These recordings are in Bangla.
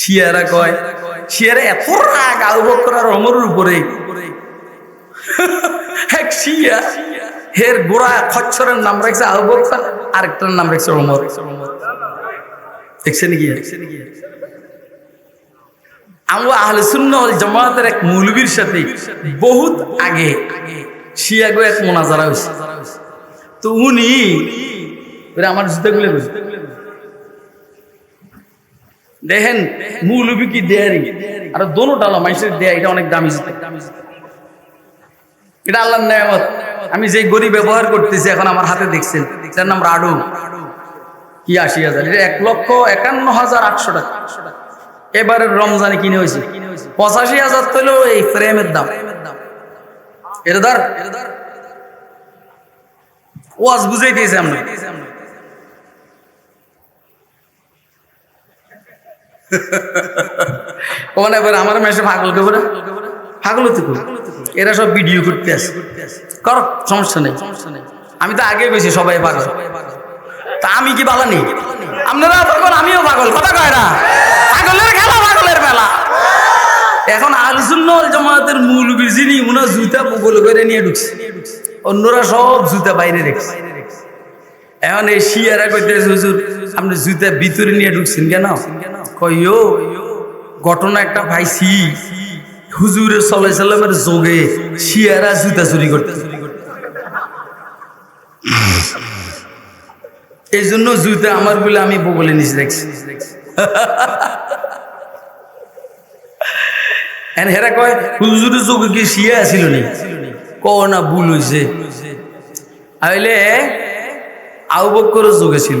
শিয়ারা কয়, শিয়ারা, এত রাগ আবু বকর আর অমরের উপরে। এক নাম এক মৌলবীর সাথে বহুত আগে শিয়াগো এক মোনাজারা তো উনি আমার জুতাগুলো বুঝে দেখেন মৌলবী কি দেয়ারি? আর দোনো ডালা মানুষের দেয়া, এটা অনেক দামি এটা আল্লাহর নেয়ামত। আমি যে গড়ি ব্যবহার করতেছি এখন আমার হাতে দেখছেন তার নাম রাডু। কি আশি হাজার? এটা এক লক্ষ একান্ন হাজার আটশো টাকা। এবারের রমজানে কিনে হয়েছে। পঁচাশি হাজার তো এই ফ্রেমের দাম। এটা ধর। ওয়াজ বুঝাই দিয়েছে আমরা। ওখানে এবার আমার মেসে পাগল কে বলে? পাগল হতে এরা সব ভিডিও করতে আসে। কর, সমস্যা নেই। আমি তো আগে গেছি সবাই পাগল। তা আমি কি বালা নেই আপনারা পাগল, আমিও পাগল। কথা কয় না। পাগলের খেলা, পাগলের মেলা। এখন আলসুন্নল জমাতের মূল যিনি উনার জুতা বগল করে নিয়ে ঢুকছে। অন্যরা সব জুতা বাইরে রেখেছে। এখন এই শিয়ারা কইতেছে, হুজুর আপনি জুতা ভিতরে নিয়ে ঢুকছেন কেন? কইও ঘটনা একটা হুজুরের সাল্লাহ সাল্লামের যোগে শিয়ারা জুতা চুরি করতে এই জন্য জুতা আমার বলে আমি বগলে নিচে দেখছি হেরা কয় হুজুরের যোগে কি শিয়া আছিল নি? না, ভুল হইছে। আইলে আবু বকরের যুগে ছিল।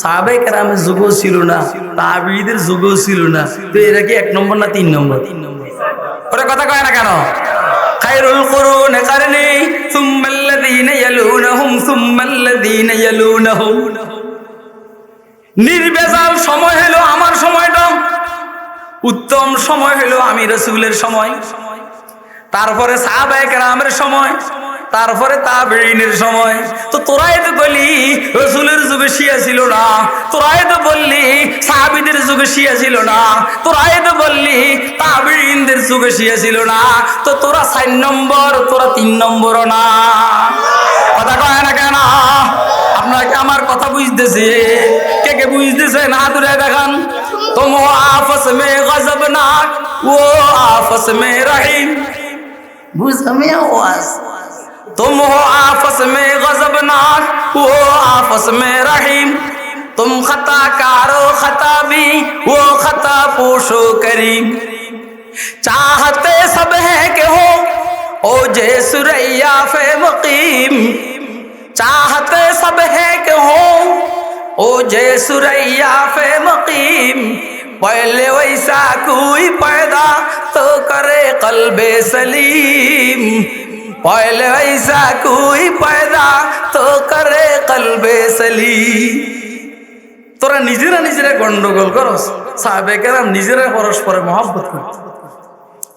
সাহাবে কেরামের যুগ ছিল না তাবিদের যুগ ছিল না। তো এরা কি এক নম্বর না তিন নম্বর? তিন নম্বর ওরা কথা কয় না কেন? খায়রুল কুরুন কারনি সুম্মাল্লাযীনা ইয়ালুনাহুম সুম্মাল্লাযীনা ইয়ালুনাহুম। নির্বেজাল সময় হলো আমার সময়টা, উত্তম সময় হলো আমি রসুলের সময়। তারপরে সাহাবায়ে কেরামের সময় তারপরে তাবেইনের সময়। তো তোরাই তো বলি, রসুলের যুগে শিয়া ছিল না। তোরাই তো বললি, সাহাবিদের যুগে শিয়া ছিল না। তোরাই তো বললি তাবেইনদের যুগে শিয়া ছিল না। তো তোরা চার নম্বর, তোরা তিন নম্বরও না। কথা কয় না কেন? আপনারা কি আমার কথা বুঝতেছে? কে কে বুঝতেছে? না হাতুরে দেখান। তুম আপস মে গজব না, ও আপস মে রহিম। বুঝ আমি আওয়াজ। تم ہو آپس میں غضبناک، وہ آپس میں رحیم۔ تم خطا کارو خطا بھی وہ خطا پوشو کریم۔ چاہتے سب ہیں کہ ہو او جے سریا فے مقیم۔ چاہتے سب ہیں کہ ہو او جے سریا فے مقیم۔ پہلے ویسا کوئی پیدا تو کرے قلب سلیم۔ पहले वैसा कोई पैदा तो करे कल्बे सलीम তোরা নিজেরা নিজেরা গন্ডগোল করস সাহাবেকেরাম নিজেরা পরস্পরে মহব্বত করে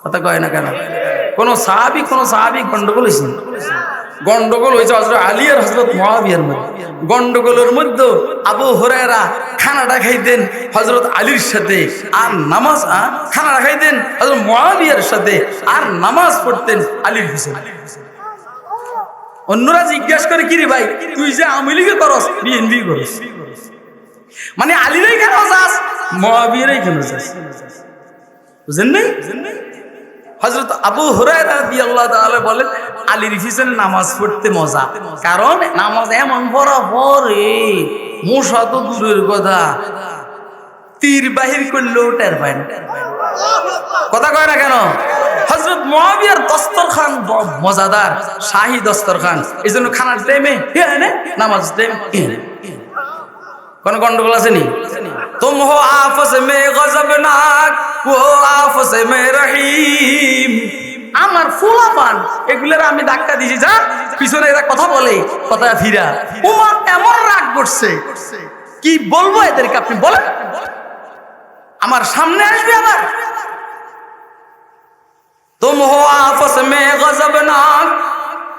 কথা কয় না কেন কোন সাহাবি কোন সাহাবি গন্ডগোল হয়েছে না। গন্ডগোল হয়েছে হজরত আলী আর হজরত মহাবিয়ার মধ্যে। গন্ডগোলের মধ্যে আবু হরায়রা খানাটা খাইতেন হজরত আলীর সাথে, আর নামাজ খানাটা খাইতেন হজরত মহাবিয়ার সাথে, আর নামাজ পড়তেন আলীর হোসেন অন্যরা জিজ্ঞাসা করে, কিরে ভাই, তুই যে আমিলিকে করস, বিএনপি করস? মানে আলীরাই কেন যাস মহাবিয়ারাই কেন যাস? বুঝেন নাই? হজরত আবু তাআলা বলেন আলীর পিছনে নামাজ পড়তে মজা। কারণ নামাজ এমন পড়া পরে মশা তো দূরের কথা। তীর বাহির করলেও টের পায় কথা কয় না কেন? হজরত মহাবিয়ার দস্তরখান বড় মজাদার, শাহী দস্তরখান। এই জন্য খানার টাইমে নামাজ টাইমে কোন গন্ডগোল আছে নি? তুম হো আপস মে গজবনাক ও আফসে মে রহিম আমার ফুলাপান এগুলোর আমি ধাক্কা দিয়েছি যা। পিছনে এরা কথা বলে কথা ফিরা। উমা এমন রাগ করছে। কি বলব এদেরকে আপনি বলেন। আমার সামনে আসবে আবার। তুম হো আপস মে গজবনাক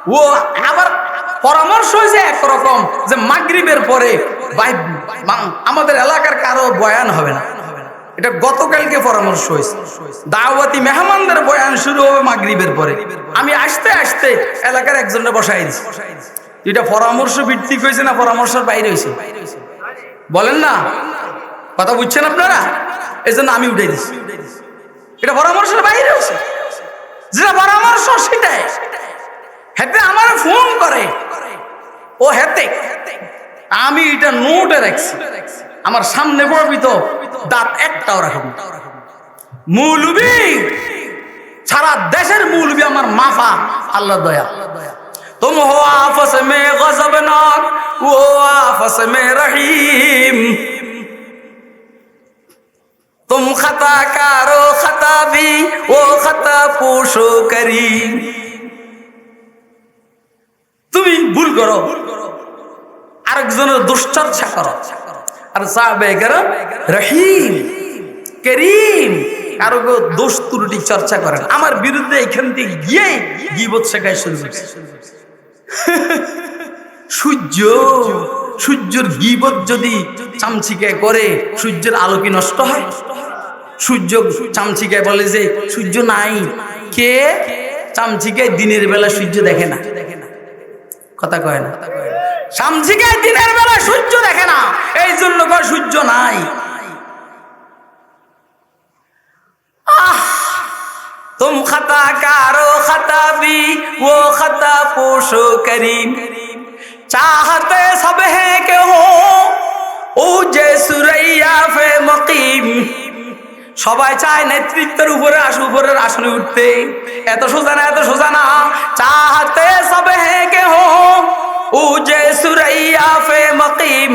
ও আবার পরামর্শ হয়েছে একরকম যে মাগরিবের পরে ভাই- মা- আমাদের এলাকার কারও বয়ান হবে না। এটা গতকালকে পরামর্শ হয়েছে। দাওয়াতি মেহমানদের বয়ান শুরু হবে মাগরিবের পরে। আমি আসতে আসতে এলাকার একজনের বসাই দিছি। এটা পরামর্শ ভিত্তিক হয়েছে না পরামর্শের বাইরে হয়েছে? বলেন না। কথা বুঝছেন আপনারা? এই জন্য আমি উঠে দিছি। এটা পরামর্শের বাইরে হয়েছে। যেটা পরামর্শ সেটাই। হেতে আমার ফোন করে। ও হেতে। আমি এটা নোটে রাখছি। আমার সামনে পড়বিত দাঁত একটাও রাখেন। মৌলবি, সারা দেশের মৌলবি আমার মাফা আল্লাহ দয়া। তুম হো আপস মে গজব ও আপস মে রহিম। তুম খাতা কারও খাতা বি ও খাতা পোষো করি তুমি ভুল করো ভুল করো। আরেকজনের দুশ্চর্চা করো। আর সাহাবে করো রহিম, করিম, কারও কেউ দোষ ত্রুটি চর্চা করেন আমার বিরুদ্ধে এখান থেকে গিয়ে গিবত শেখায় শুরু করছে। সূর্য, সূর্যের গিবত যদি চামচিকায় করে, সূর্যের আলো কি নষ্ট হয়? সূর্য চামচিকায় বলে যে, সূর্য নাই। কে? চামচিকায় দিনের বেলা সূর্য দেখে না। কথা কয় না। সামজিকায় দিনের বেলা সূর্য দেখে না, এই জন্য কয় সূর্য নাই। তুম খাতা কারও খাতা বি, ও খাতা পোষো করিম। চাহতে সব হে কে হো ও যে সুরাইয়া ফে মকিম। সবাই চায় নেতৃত্বের উপরে আস, উপরের আসনে উঠতে। এত সোজা না, এত সোজা না, চাহতে সবে হে কে হো উজে সুরাইয়া ফে মকিম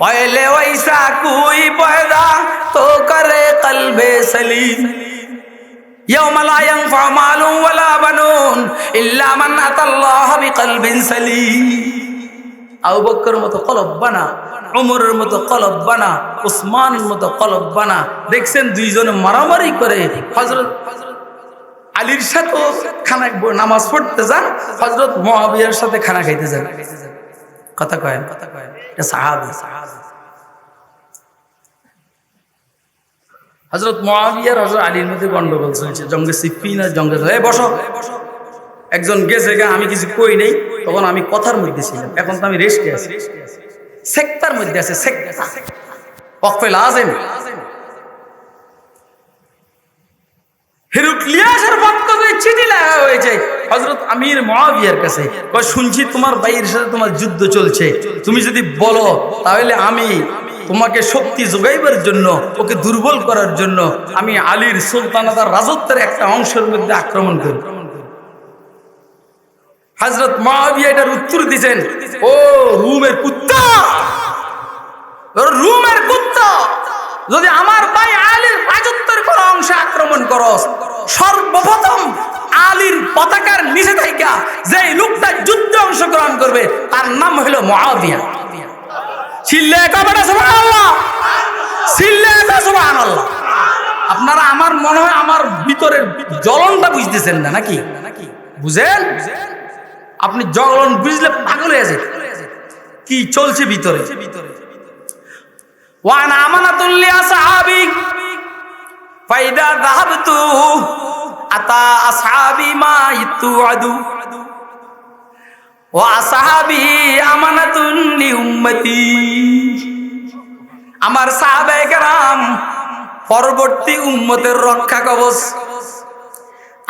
পহলে ওইসা কুই পয়দা তো করে কলবে সলিম يوم لا ينفع مال ولا بنون إلا من أتى الله بقلب سليم আবু বক্কর মতো কলব বানা ওমরের মতো কলব বানা উসমানের মতো কলব বানা দেখছেন দুইজনে মারামারি করে হজরত আলীর সাথে খানা নামাজ পড়তে যান হজরত মহাবিয়ার সাথে খানা খাইতে যান। কথা কয়েন কথা কয়েন। সাহাবি। হজরত মহাবিয়ার হজরত আলীর মধ্যে গন্ডগোল চলছে। জঙ্গে সিপ্পি না জঙ্গে এ, বসো। একজন গেছে গা, আমি কিছু কই নেই, তখন আমি কথার মধ্যে ছিলাম। এখন তো আমি রেস্টে আছি। সেক্তার মধ্যে আছে, সেক্তা। ওয়াকফে লাজেম হিরুক্লিয়াসের থেকে চিঠি হয়েছে। হজরত আমির মহাবিয়ার কাছে। শুনছি তোমার ভাইয়ের সাথে তোমার যুদ্ধ চলছে। তুমি যদি বলো, তাহলে আমি তোমাকে শক্তি যোগাইবার জন্য, ওকে দুর্বল করার জন্য আমি আলীর সুলতানাদার রাজত্বের একটা অংশের মধ্যে আক্রমণ করি। হজরত মহাবিয়া এটার উত্তর দিছেন, ও রুমের কুত্তা! রুমের কুত্তা! যদি আমার ভাই আলীর রাজত্বের কোন অংশে আক্রমণ করস, সর্বপ্রথম আলীর পতাকার নিচে থাইকা যে লোকটা যুদ্ধে অংশগ্রহণ করবে, তার নাম হলো মহাবিয়া চিল্লে কবেটা সুবহানাল্লাহ। চিল্লে সুবহানাল্লাহ। আপনারা আমার মনে হয় আমার ভিতরের জ্বলনটা বুঝতেছেন না, নাকি? বুঝেন? আপনি জ্বলন বুঝলে পাগল হয়ে যায় কি চলছে ভিতরে ভিতরে? ওয়ান আমানাতুল্লিয়া সাহাবি ফাইদা যাহাবতু আতা আসহাবি মা ইতুআদু ওয়া আসহাবি আমানাতুন আমার সাহাবায়ে কেরাম পরবর্তী উম্মতের রক্ষা কবচ।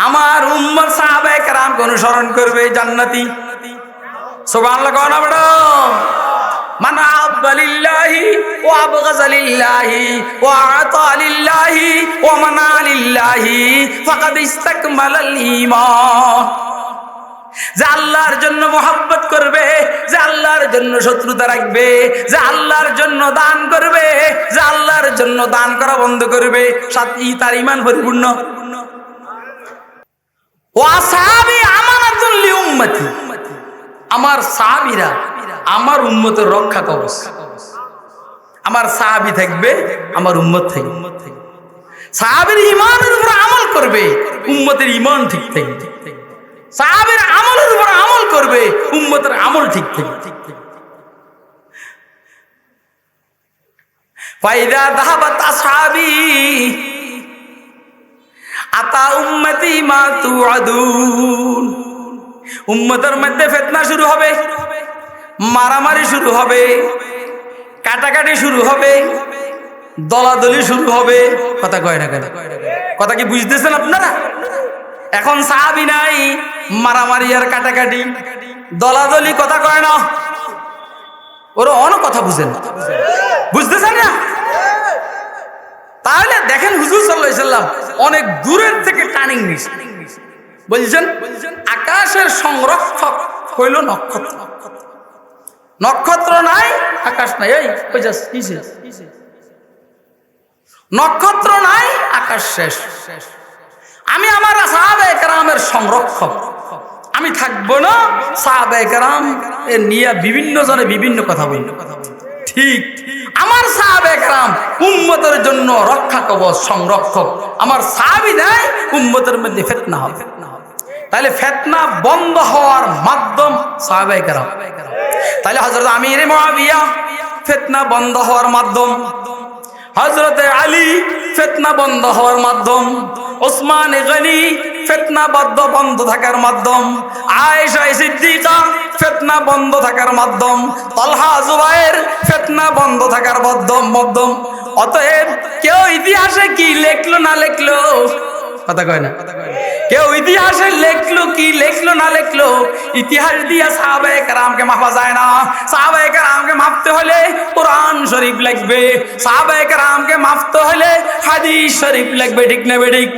আমার উম্মত সাহাবায়ে কেরাম অনুসরণ করবে জান্নাতি। সুবহানাল্লাহ কোন من عبد لله وابغض لله واعطى لله ومنع لله فقد استكمل الايمان যে আল্লাহর জন্য মোহাব্বত করবে যে আল্লাহর জন্য শত্রুতা রাখবে যে আল্লাহর জন্য দান করবে যে আল্লাহর জন্য দান করা বন্ধ করবে সাথী তার ইমান পরিপূর্ণ ও আসাবি আমানাতুল লি উম্মতি আমার সাহাবীরা আমার উন্মতের রক্ষা কবচ। আমার সাহাবী থাকবে, আমার উম্মত থাকবে। সাহাবের ইমানের উপর আমল করবে, উম্মতের ইমান ঠিক থাকবে। সাহাবের আমলের উপর আমল করবে, উম্মতের আমল ঠিক থাকবে। ফাইদা দাহাবাত আসহাবি, আতা উম্মতি মা তুআদুন। উম্মতের মধ্যে ফিতনা শুরু হবে, মারামারি শুরু হবে, কাটাকাটি শুরু হবে, দলাদলি শুরু হবে। কথা কয় না কেন? কথা কি বুঝতেছেন আপনারা? এখন সাহাবি নাই, মারামারি আর কাটাকাটি, দলাদলি কথা কয় না। ওরা অন কথা বুঝেন। বুঝতেছেন না? তাহলে দেখেন হুজুর সাল্লাহ সাল্লাম অনেক দূরের থেকে টার্নিং নিছে। বলছেন, আকাশের সংরক্ষক হইল নক্ষত্র। নক্ষত্র নাই, আকাশ নাই। এই নক্ষত্র নাই, আকাশ শেষ। আমি আমার সাহাবে কেরামের সংরক্ষক। আমি থাকব না, সাহাবে কেরাম এ নিয়ে বিভিন্ন জনে বিভিন্ন কথা বলল ঠিক, আমার সাহাবে কেরাম উম্মতের জন্য রক্ষা কবচ সংরক্ষক। আমার সাহাবি নাই, উম্মতের মধ্যে ফেতনা হবে। তাহলে ফেতনা বন্ধ হওয়ার মাধ্যম সাহাবে কেরাম। তাহলে হজরত আমির মহাবিয়া ফেতনা বন্ধ হওয়ার মাধ্যম। হজরতে আলী, ফেতনা বন্ধ হওয়ার মাধ্যম। ওসমান গনি, ফেতনা বদ্ধ বন্ধ থাকার মাধ্যম। আয়েশা সিদ্দিকা, ফেতনা বন্ধ থাকার মাধ্যম। তলহা জুবাইর ফেতনা বন্ধ থাকার মাধ্যম। মাধ্যম। অতএব কেউ ইতিহাসে কি লেখলো না লেখলো? কথা কয় না। কেউ ইতিহাসে লেখলো কি লেখলো না লেখলো, ইতিহাস দিয়া সাহাবে কারামকে মাপা যায় না। সাহাবে কারামকে মাপতে হলে কোরআন শরীফ লিখবে সাহাবে কারামকে মাপতে হলে হাদিস শরীফ লিখবে ঠিক নেবে ঠিক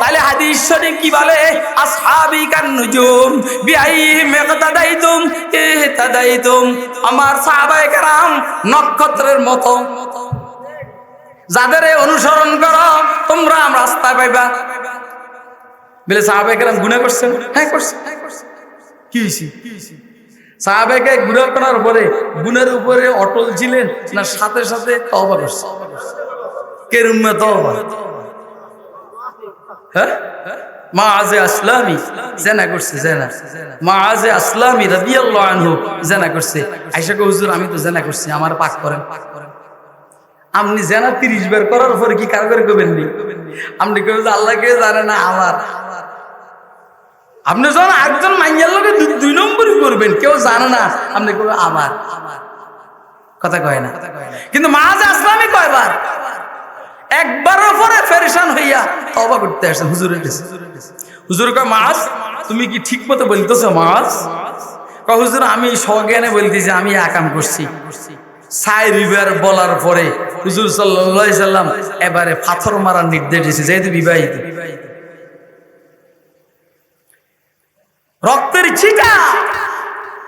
তাহলে হাদিস শরীফ কি বলে? আসহাবি কান নুজুম বিআইহিম ইকতাদাইতুম ইহতাদাইতুম। আমার সাহাবে কারাম নক্ষত্রের মতো। যাদের অনুসরণ করো, তোমরা রাস্তায় পাইবা। বলে সাহাবেকেরাম গুণা করছেন? হ্যাঁ করছে কি হয়েছে সাহাবেকে গুণা করার পরে গুণের উপরে অটল ছিলেন না সাথে সাথে তবা করছে? কে রুমে তবা হ্যাঁ? মা আজে জেনা করছে মা আজে জেনা করছে। আমি তো জেনা করছি, আমার পাক করেন। পাক আপনি জেনা তিরিশ বের করার পরে কি কারবার করবেন নি? আপনি কেউ আল্লাহ কেউ জানে না আমার। আপনি যখন একজন মাইয়ার লোকে দুই নম্বরই করবেন, কেউ জানে না আপনি করবেন আবার কথা কয় না? কিন্তু মাঝ আসলামই কয়বার? একবারের পরে ফেরেশান হইয়া তবা করতে আসছেন হুজুরের কাছে। হুজুর কয় মাছ তুমি কি ঠিক মতো বলতেছো মাছ হুজুর, আমি সজ্ঞানে বলতেছি, আমি একাম করছি। সাই রিবার বলার পরে হুজুর সাল্লাম এবারে পাথর মারার নির্দেশ দিয়েছে, যেহেতু বিবাহিত। রক্তের ছিটা!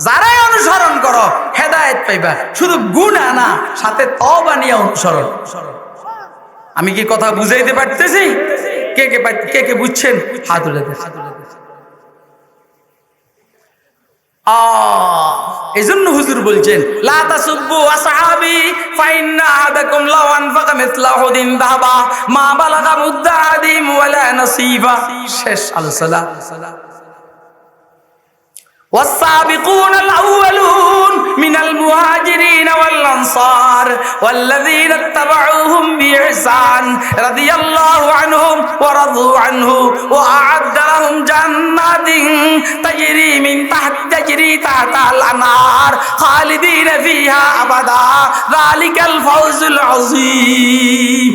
যারাই অনুসরণ করো, হেদায়েত পাইবা। শুধু গুণা না, সাথে তবা নিয়ে অনুসরণ। আমি কি কথা বুঝাইতে পারতেছি? কে কে কে কে বুঝছেন? হাত লা তাসুব্বু والسابقون الأولون من المهاجرين والأنصار والذين اتبعوهم بإحسان رضي الله عنهم ورضوا عنه وأعد لهم جنات تجري من تحت تجري تحت الأنهار خالدين فيها أبدا ذلك الفوز العظيم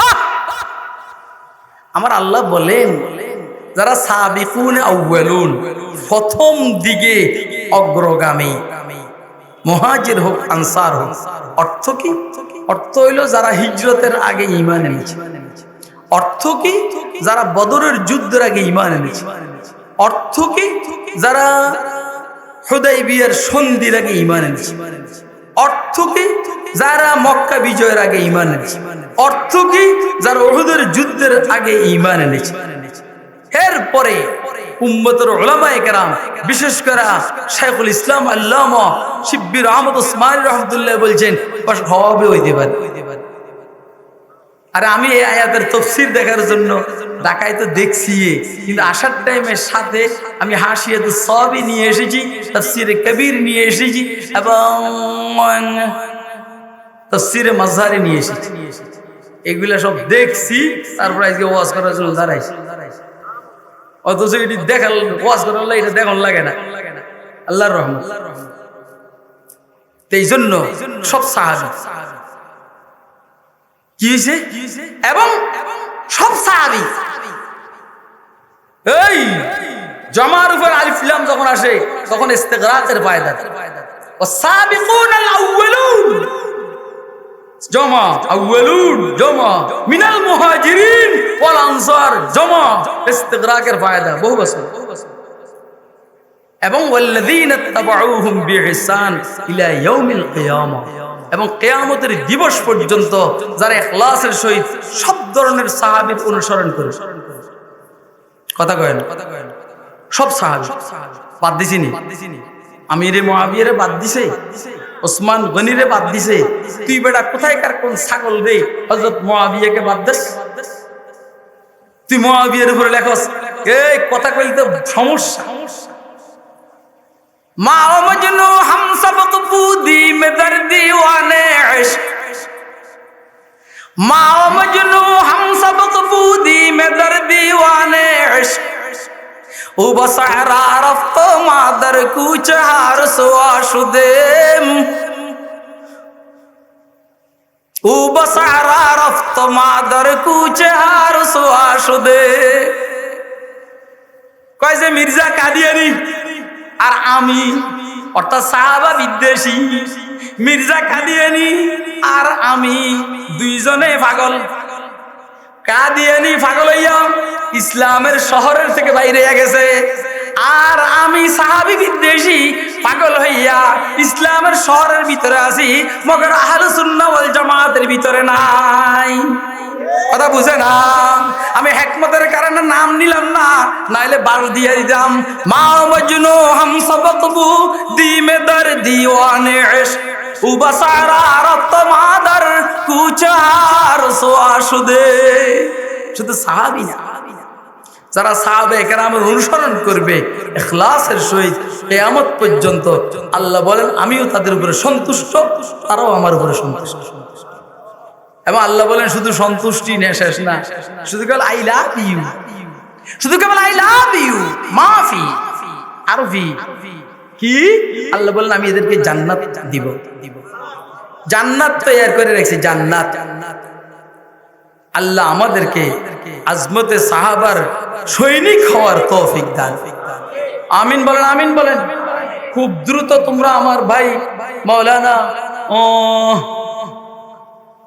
আহ! আমার আল্লাহ বলেন যারা সাবিকুন আউয়ালুন, প্রথম দিকে অগ্রগামী। মহাজির হোক, আনসার হোক, অর্থ কি? অর্থ হইল যারা হিজরতের আগে ইমান এনেছে। অর্থ কি? যারা বদরের যুদ্ধের আগে ইমান এনেছে। অর্থ কি? যারা হুদাই বিয়ের সন্ধির আগে ইমান এনেছে। অর্থ কি? যারা মক্কা বিজয়ের আগে ইমান এনেছে। অর্থ কি? যারা ওহুদের যুদ্ধের আগে ইমান এনেছে। এরপরে উম্মতের ওলামায়ে কেরাম, বিশেষ করে শেখুল ইসলাম আল্লামা শিব্বির আহমদ ওসমান রহমতুল্লাহ বলছেন হবে হইতে পারে আরে আমি এই আয়াতের তফসির দেখার জন্য ঢাকায় তো দেখছি, কিন্তু আসার টাইমের সাথে আমি হাসিয়ে তো সবই নিয়ে এসেছি, তফসিরে কবির নিয়ে এসেছি এবং তফসিরে মাজহারে নিয়ে এসেছি। এগুলা সব দেখছি, তারপর আজকে ওয়াজ করার জন্য দাঁড়াইছি। অথচ এটি দেখাল, ওয়াজ করার লাগে, এটা লাগে না। আল্লাহর এই জন্য সব সাহায্য কি হয়েছে এবং সব সাহাবি। এই, জমার উপর আলিফলাম যখন আসে, তখন ইস্তেগরাতের ফায়দা ও সাবিকুন আল আউয়ালুন। জমা জমা, মিনাল জমা এবং এবং কিয়ামতের দিবস পর্যন্ত যারা ইখলাসের সহিত সব ধরনের সাহাবীর অনুসরণ করে। কথা কয়েন? সব সাহাবী। বাদ দিছিনি আমিরে মুআবিয়ারে বাদ দিছে? ওসমান গনিরে বাদ দিছে। তুই বেটা কোথায় কার কোন ছাগল রে? হযরত মুআবিয়াকে বাদ দিস। তুই মুআবিয়ার উপরে লেখস, এই কথা কইলে তো সমস্যা। মা ও মজনু হাম সবক বুদি মে দর্দি ওয়ানে মা ও মজনু হাম সবক বুদি মে দর্দি সুদেম ও বসারা রফত মাদর কুচ হার সুদে কয় যে মির্জা কাদিয়ানি, আর আমি অর্থাৎ সাহাবা বিদ্বেষী, মির্জা কাদিয়ানি আর আমি দুইজনে পাগল। কাদিয়ানি পাগল হইয়া ইসলামের শহরের থেকে বাইরে গেছে। আর আমি সাহাবি বিদ্বেষী পাগল হইয়া ইসলামের শহরের ভিতরে আছি, মগর আহলে সুন্নাহ ওয়াল জামাতের ভিতরে নাই। কথা বুঝে না। আমি হেকমতের কারণে নাম নিলাম না, নাইলে বার দিয়ে দিতাম। মা মজনু হাম সবকবু দিমে দর দিওয়ানে উবসারা রত মাদার কুচার সোয়াসুদে শুধু সাহাবি না, যারা সাহাবে কেরামের অনুসরণ করবে, এখলাসের সহিত কেয়ামত পর্যন্ত আল্লাহ বলেন, আমিও তাদের উপরে সন্তুষ্ট, তারাও আমার উপরে সন্তুষ্ট। এবং আল্লাহ বলেন, শুধু সন্তুষ্টি নে, শেষ না। শুধু কেবল, আই লাভ ইউ। শুধু কেবল, আই লাভ ইউ। মাফি। আরফি কি? আল্লাহ বলেন, আমি এদেরকে জান্নাত দিব। জান্নাত তৈরি করে রেখেছি, জান্নাত। আল্লাহ আমাদেরকে আজমতে সাহাবার সৈনিক হওয়ার তৌফিক দান। আমিন বলেন আমিন বলেন। খুব দ্রুত তোমরা আমার ভাই মৌলানা ও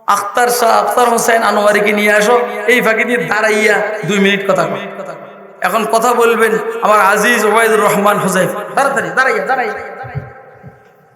আখতার শাহ আখতার হোসেন আনোয়ারিকে নিয়ে আসো। এই ফাঁকি দিয়ে দাঁড়াইয়া দুই মিনিট কথা। এখন কথা বলবেন আমার আজিজ ওবায়দুর রহমান হোসেন। তাড়াতাড়ি, দাঁড়াইয়া দাঁড়াইয়া।